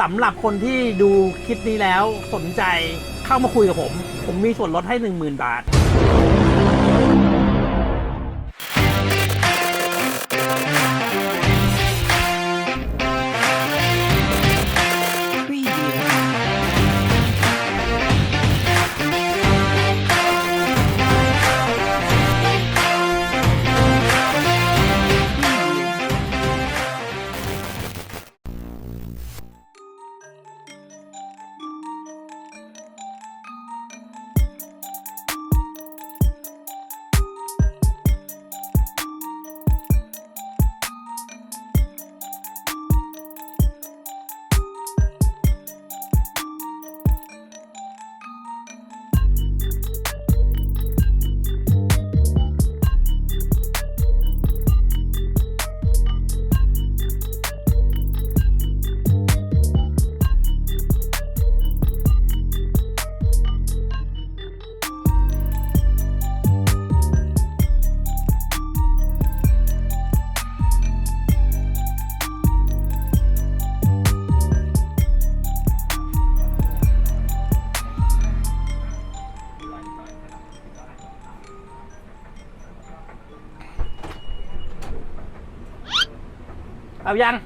สำหรับคนที่ดูคลิปนี้แล้วสนใจเข้ามาคุยกับผม ผมมีส่วนลดให้ 10,000 บาท เอายัง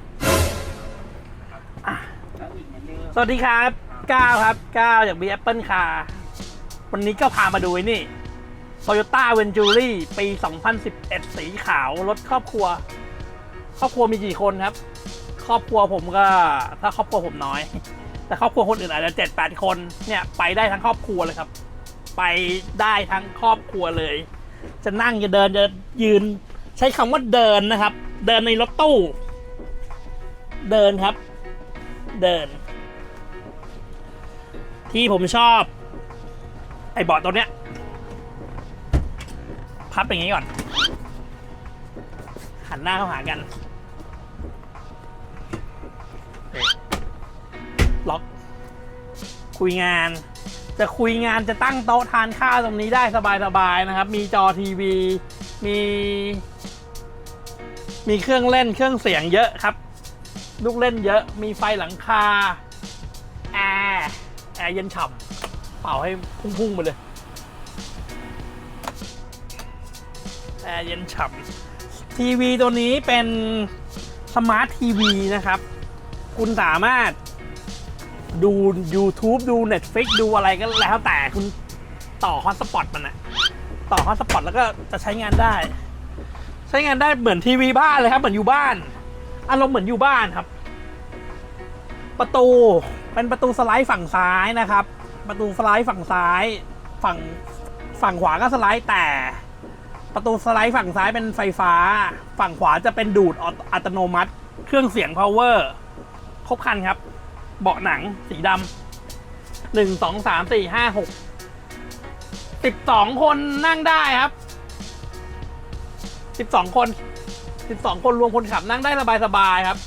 อะสวัสดีครับก้าวครับก้าวจาก B Apple Car วันนี้ก็พามาดูไอ้นี่ Toyota Venturi ปี 2011 สีขาวรถครอบครัว ครอบครัวมีกี่คนครับ ครอบครัวผมก็ ถ้าครอบครัวผมน้อย แต่ครอบครัวคนอื่นอาจจะเจ็ดแปดคนเนี่ยไปได้ทั้งครอบครัวเลยครับ ไปได้ทั้งครอบครัวเลย จะนั่งจะเดินจะยืน ใช้คำว่าเดินนะครับ เดินในรถตู้ เดินครับ เดิน ที่ผมชอบ ไอ้เบาะตัวเนี้ย พับอย่างนี้ก่อน หันหน้าเข้าหากัน ล็อก คุยงาน จะคุยงานจะตั้งโต๊ะทานข้าวตรงนี้ได้สบายๆนะครับ มีจอทีวี มีมีเครื่องเล่นเครื่องเสียงเยอะครับ ลูกเล่นเยอะ มีไฟหลังคา แอร์แอร์เย็นฉ่ำเป่าให้พุ่งๆไปเลย แอร์เย็นฉ่ำทีวีตัวนี้เป็นสมาร์ททีวีนะครับ คุณสามารถดู YouTube ดู Netflix ดูอะไรก็แล้วแต่คุณต่อฮอตสปอตมันอะต่อฮอตสปอตแล้วก็จะใช้งานได้ ใช้งานได้เหมือนทีวีบ้านเลยครับ เหมือนอยู่บ้าน อารมณ์เหมือนอยู่บ้านครับ ประตูเป็นประตูสไลด์ฝั่งซ้ายนะครับ ประตูสไลด์ฝั่งซ้ายฝั่งฝั่งขวาก็สไลด์แต่ ประตูสไลด์ฝั่งซ้ายเป็นไฟฟ้า ฝั่งขวาจะเป็นดูดอัตโนมัติ เครื่องเสียง power ครบคันครับ เบาะหนังสีดำหนึ่งสองสามสี่ห้าหกสิบสองคนนั่งได้ครับสิบสองคน12คนรวมคนขับนั่งได้สบายๆครับ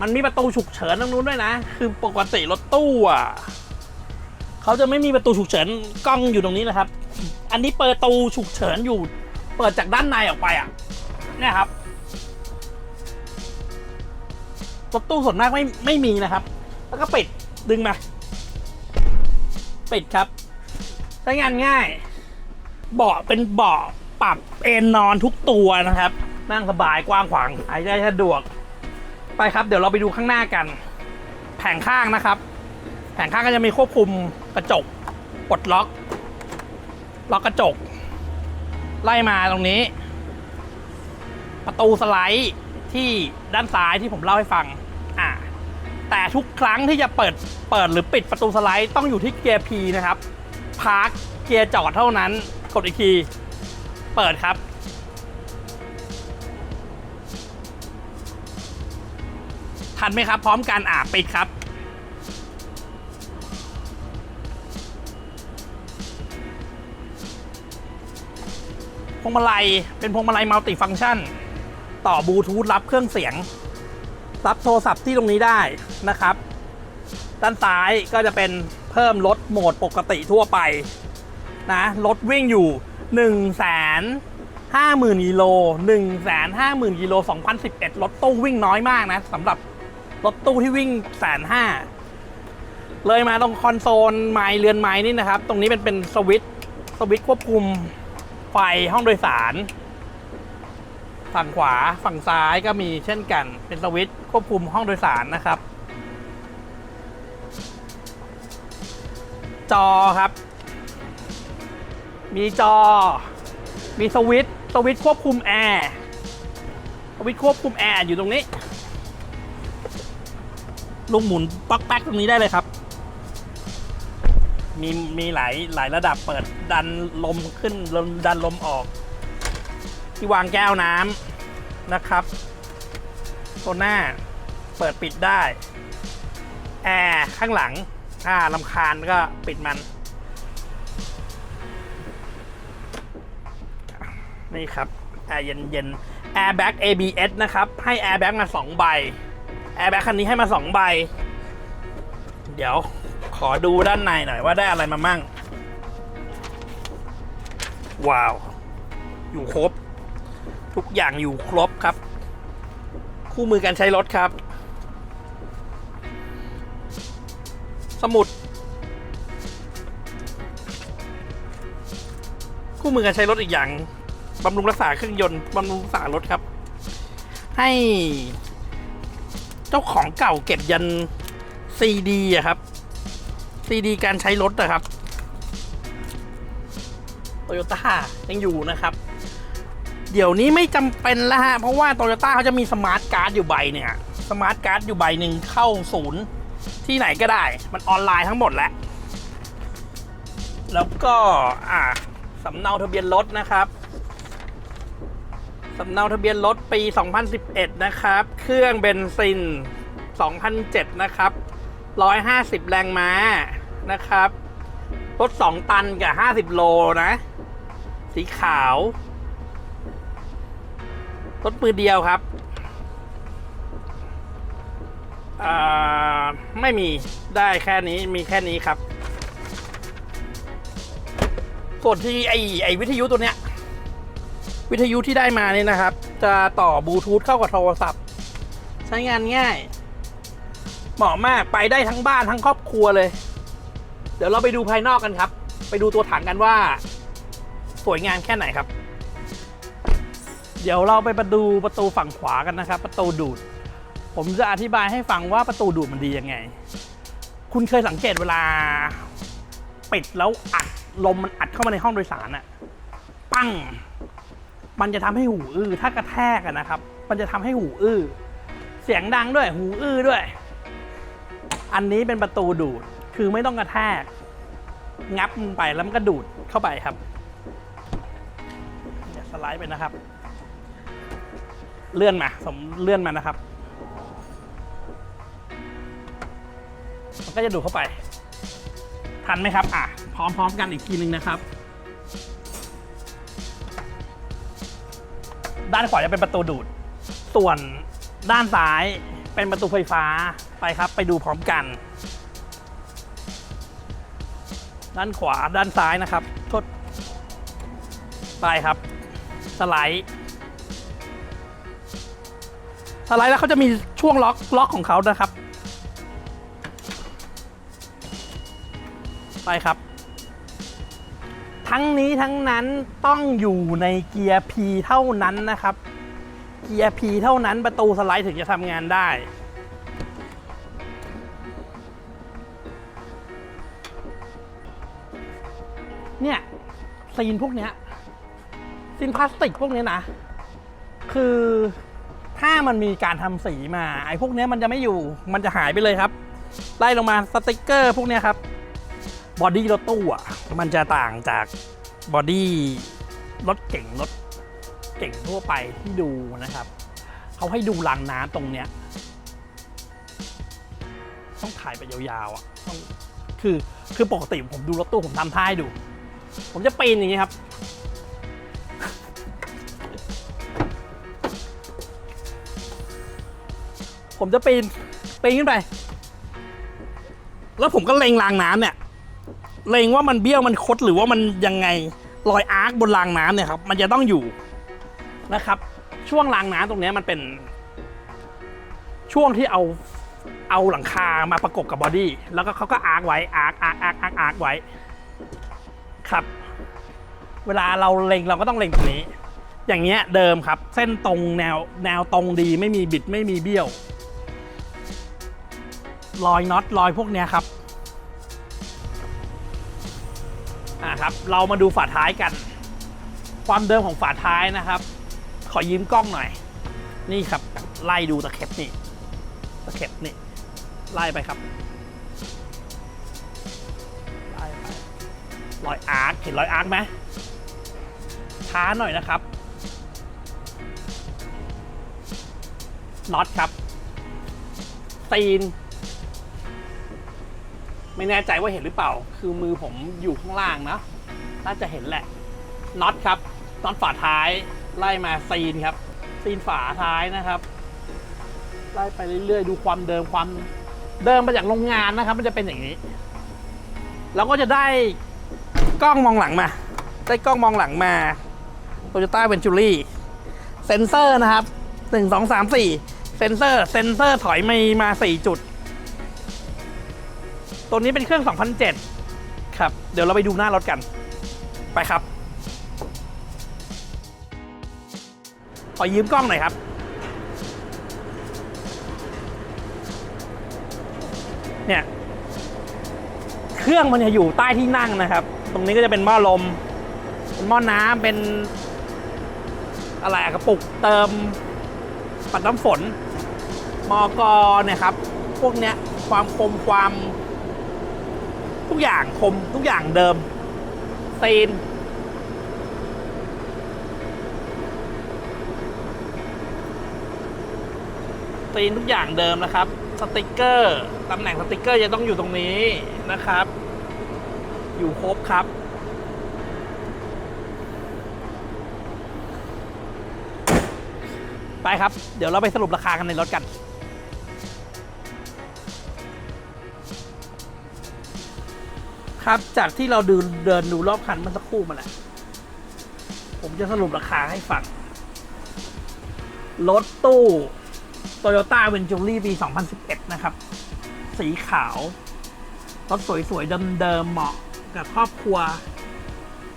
มันมีประตูฉุกเฉินตรงนู้นด้วยนะ คือปกติรถตู้อะเขาจะไม่มีประตูฉุกเฉินกล้องอยู่ตรงนี้นะครับ อันนี้เปิดตูฉุกเฉินอยู่ เปิดจากด้านในออกไปอะเนี่ยครับรถตู้ส่วนมากไม่ไม่มีนะครับ แล้วก็ปิดดึงมา ปิดครับ ใช้งานง่าย เบาะเป็นเบาะปรับเอนนอนทุกตัวนะครับ นั่งสบายกว้างขวางหายใจสะดวก ไปครับ เดี๋ยวเราไปดูข้างหน้ากัน แผงข้างนะครับ แผงข้างก็จะมีควบคุมกระจกปลดล็อก ล็อกกระจก ไล่มาตรงนี้ ประตูสไลด์ที่ด้านซ้ายที่ผมเล่าให้ฟัง อ่า แต่ทุกครั้งที่จะเปิด เปิดหรือปิดประตูสไลด์ต้องอยู่ที่เกียร์ P นะครับ พาร์คเกียร์จอดเท่านั้น กดอีกที เปิดครับ ทันไหมครับ พร้อมกันอ่าปิดครับพวงมาลัยเป็นพวงมาลัยมัลติฟังก์ชัน ต่อบลูทูธรับเครื่องเสียง รับโทรศัพท์ที่ตรงนี้ได้นะครับ ด้านซ้ายก็จะเป็นเพิ่มลดโหมดปกติทั่วไปนะรถวิ่งอยู่ 1 5 0 0 0 0กิโล1 5 0 0 0 0กิโล2011 รถตู้วิ่งน้อยมากนะสำหรับ รถตู้ที่วิ่งแสนห้าเลยมาตรงคอนโซลไม้เรือนไม้นี่นะครับ ตรงนี้เป็นเป็นสวิตสวิตควบคุมไฟห้องโดยสาร ฝั่งขวาฝั่งซ้ายก็มีเช่นกัน เป็นสวิตควบคุมห้องโดยสารนะครับ จอครับ มีจอ มีสวิตสวิตควบคุมแอร์สวิตควบคุมแอร์อยู่ตรงนี้ ลูกหมุนป๊อกแป๊กตรงนี้ได้เลยครับ มีมีหลายหลายระดับเปิดดันลมขึ้นลมดันลมออก ที่วางแก้วน้ำนะครับตัวหน้าเปิดปิดได้ แอร์ข้างหลังถ้าลำคาญก็ปิดมัน นี่ครับ แอร์เย็นเย็นๆ Airbag ABS นะครับ ให้ Airbag มา 2 ใบ Airbag คันนี้ให้มา2ใบ เดี๋ยวขอดูด้านในหน่อยว่าได้อะไรมามั่ง ว้าว อยู่ครบ ทุกอย่างอยู่ครบครับ คู่มือการใช้รถครับ สมุด คู่มือการใช้รถอีกอย่างบำรุงรักษาเครื่องยนต์บำรุงรักษารถครับ ให้ เจ้าของเก่าเก็บยันซีดีอะครับซีดีการใช้รถนะครับโตโยต้ายังอยู่นะครับ เดี๋ยวนี้ไม่จำเป็นแล้วฮะ เพราะว่าโตโยต้าเขาจะมีสมาร์ทการ์ดอยู่ใบเนี่ยสมาร์ทการ์ดอยู่ใบหนึ่งเข้าศูนย์ที่ไหนก็ได้ มันออนไลน์ทั้งหมดแล้วแล้วก็อ่าสำเนาทะเบียนรถนะครับ สำเนาทะเบียนรถปี 2011 นะครับ เครื่องเบนซิน 2007 นะครับ 150 แรงม้านะครับ รถ 2 ตันกับ 50 โลนะ สีขาว รถมือเดียวครับอ่าไม่มีได้แค่นี้มีแค่นี้ครับ ส่วนที่ไอไอวิทยุตัวเนี้ย วิทยุที่ได้มาเนี่ยนะครับ จะต่อบลูทูธเข้ากับโทรศัพท์ ใช้งานง่าย เหมาะมากไปได้ทั้งบ้านทั้งครอบครัวเลย เดี๋ยวเราไปดูภายนอกกันครับ ไปดูตัวถังกันว่า สวยงามแค่ไหนครับ เดี๋ยวเราไปประดูประตูฝั่งขวากันนะครับ ประตูดูด ผมจะอธิบายให้ฟังว่าประตูดูดมันดียังไง คุณเคยสังเกตเวลาปิดแล้วอัดลมมันอัดเข้ามาในห้องโดยสารอะปั้ง มันจะทำให้หูอื้อถ้ากระแทกนะครับ มันจะทำให้หูอื้อเสียงดังด้วยหูอื้อด้วย อันนี้เป็นประตูดูดคือไม่ต้องกระแทก งับมันไปแล้วมันก็ดูดเข้าไปครับเดี๋ยสไลด์ไปนะครับ เลื่อนมาสมเลื่อนมานะครับมันก็จะดูดเข้าไป ทันไหมครับ อะ พร้อมๆกันอีกทีหนึ่งนะครับ ด้านขวาจะเป็นประตูดูด ส่วนด้านซ้ายเป็นประตูไฟฟ้าไปครับ ไปดูพร้อมกัน ด้านขวาด้านซ้ายนะครับทษไปครับ สไลด์สไลด์แล้วเขาจะมีช่วงล็อกล็อกของเขานะครับ ไปครับ ทั้งนี้ทั้งนั้นต้องอยู่ในเกียร์ P เท่านั้นนะครับ เกียร์ P เท่านั้นประตูสไลด์ถึงจะทำงานได้ เนี่ยซีนพวกเนี้ยซีนพลาสติกพวกนี้นะ คือถ้ามันมีการทำสีมาไอ้พวกเนี้ยมันจะไม่อยู่มันจะหายไปเลยครับไล่ลงมาสติกเกอร์พวกเนี้ยครับ บอดี้รถตู้อะมันจะต่างจากบอดี้รถเก่งรถเก่งทั่วไปที่ดูนะครับ เขาให้ดูรางน้ำตรงเนี้ย ต้องถ่ายไปยาวๆอะต้องคือคือปกติผมดูรถตู้ผมทำท่าให้ดู ผมจะปีนอย่างนี้ครับผมจะปีนปีนขึ้นไป แล้วผมก็เล็งรางน้ำเนี่ย เลงว่ามันเบี้ยวมันคดหรือว่ามันยังไงรอยอาร์คบนรางน้ำเนี่ยครับมันจะต้องอยู่นะครับ ช่วงรางน้ำตรงนี้มันเป็น ช่วงที่เอาเอาหลังคามาประกบกับบอดี้แล้วก็เขาก็อาร์คไว้อาร์คอาร์คอาร์คอาร์คอาร์คไว้ครับ เวลาเราเล็งเราก็ต้องเล็งตรงนี้ อย่างเงี้ยเดิมครับ เส้นตรงแนวแนวตรงดีไม่มีบิดไม่มีเบี้ยว รอยน็อตรอยพวกเนี้ยครับ ครับ เรามาดูฝาท้ายกัน ความเดิมของฝาท้ายนะครับ ขอยืมกล้องหน่อย นี่ครับ ไล่ดูตะเข็บนี่ ตะเข็บนี่ ไล่ไปครับ ไล่ไปรอยอาร์คเห็นรอยอาร์คไหมช้าหน่อยนะครับน็อตครับตีน ไม่แน่ใจว่าเห็นหรือเปล่า คือมือผมอยู่ข้างล่างนะน่าจะเห็นแหละน็อตครับน็อตฝาท้ายไล่มาซีนครับ ซีนฝาท้ายนะครับ ไล่ไปเรื่อยๆ ดูความเดิมความเดิมมาจากโรงงานนะครับ มันจะเป็นอย่างนี้ เราก็จะได้กล้องมองหลังมา ได้กล้องมองหลังมา Toyota Venturi เซนเซอร์นะครับ1 2 3 4เซนเซอร์ เซนเซอร์ถอยมีมา4จุด ตัวนี้เป็นเครื่อง 2007 ครับ เดี๋ยวเราไปดูหน้ารถกัน ไปครับ ขอยืมกล้องหน่อยครับ เนี่ย เครื่องมันจะอยู่ใต้ที่นั่งนะครับ ตรงนี้ก็จะเป็นหม้อลม เป็นหม้อน้ำเป็น อะไรกระปุกเติม ปัดน้ำฝน มอกอเนี่ยครับ พวกเนี้ยความคมความ ทุกอย่างคมทุกอย่างเดิมซีนซีนทุกอย่างเดิมนะครับ สติกเกอร์ตำแหน่งสติกเกอร์จะต้องอยู่ตรงนี้นะครับ อยู่ครบครับ ไปครับ เดี๋ยวเราไปสรุปราคากันในรถกัน ครับจากที่เราดูเดินดูรอบคันมื่อสักครู่มาแหละผมจะสรุปราคาให้ฟัง รถตู้ Toyota v e n t u r y ปี 2011 นะครับ สีขาว รถสวยๆ เดิมๆ เหมาะกับครอบครัว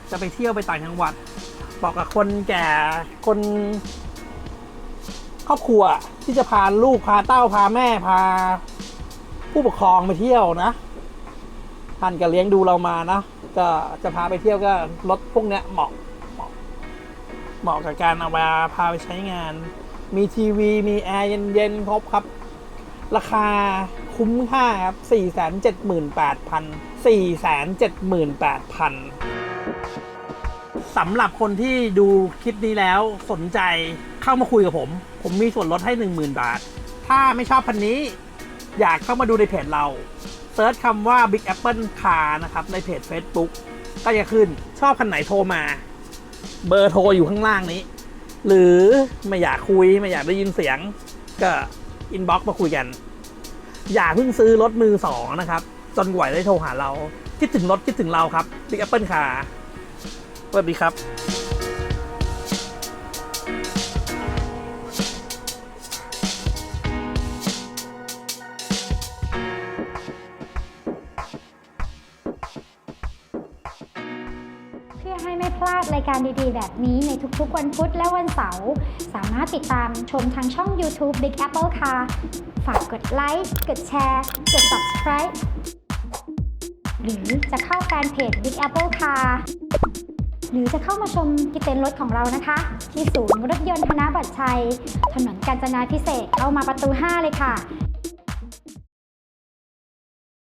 จะไปเที่ยวไปต่างจังหวัดเหมาะกับคนแก่คน ครอบครัวที่จะพาลูกพาเต้าพาแม่พา ผู้ปกครองไปเที่ยวนะ ท่านก็เลี้ยงดูเรามานะก็จะพาไปเที่ยวก็รถพวกเนี้ยเหมาะเหมาะเหมาะกับการเอามาพาไปใช้งาน มีทีวี มีแอร์เย็นๆ ครบครับ ราคาคุ้มค่าครับ 478,000 478,000สำหรับคนที่ดูคลิปนี้แล้วสนใจเข้ามาคุยกับผม ผมมีส่วนลดให้ 10,000 บาท ถ้าไม่ชอบคันนี้ อยากเข้ามาดูในเพจเรา เซิร์ชคำว่า Big Apple Car นะครับในเพจ Facebook ก็จะขึ้นชอบคันไหนโทรมา เบอร์โทรอยู่ข้างล่างนี้ หรือไม่อยากคุยไม่อยากได้ยินเสียง ก็อินบ็อกซ์มาคุยกัน อย่าเพิ่งซื้อรถมือสองนะครับ จนกว่าได้โทรหาเรา คิดถึงรถคิดถึงเราครับ Big Apple Car สวัสดีครับ ให้ไม่พลาดรายการดีๆ แบบนี้ในทุกๆ วันพุธและวันเสาร์ สามารถติดตามชมทางช่อง YouTube Big Apple Car ฝากกดไลค์ กดแชร์ กด Subscribe หรือจะเข้าแฟนเพจ Big Apple Car หรือจะเข้ามาชมที่เต็นรถของเรานะคะ ที่ศูนย์รถยนต์ธนบัตรชัย ถนนกาญจนาพิเศษเข้ามาประตู 5 เลยค่ะ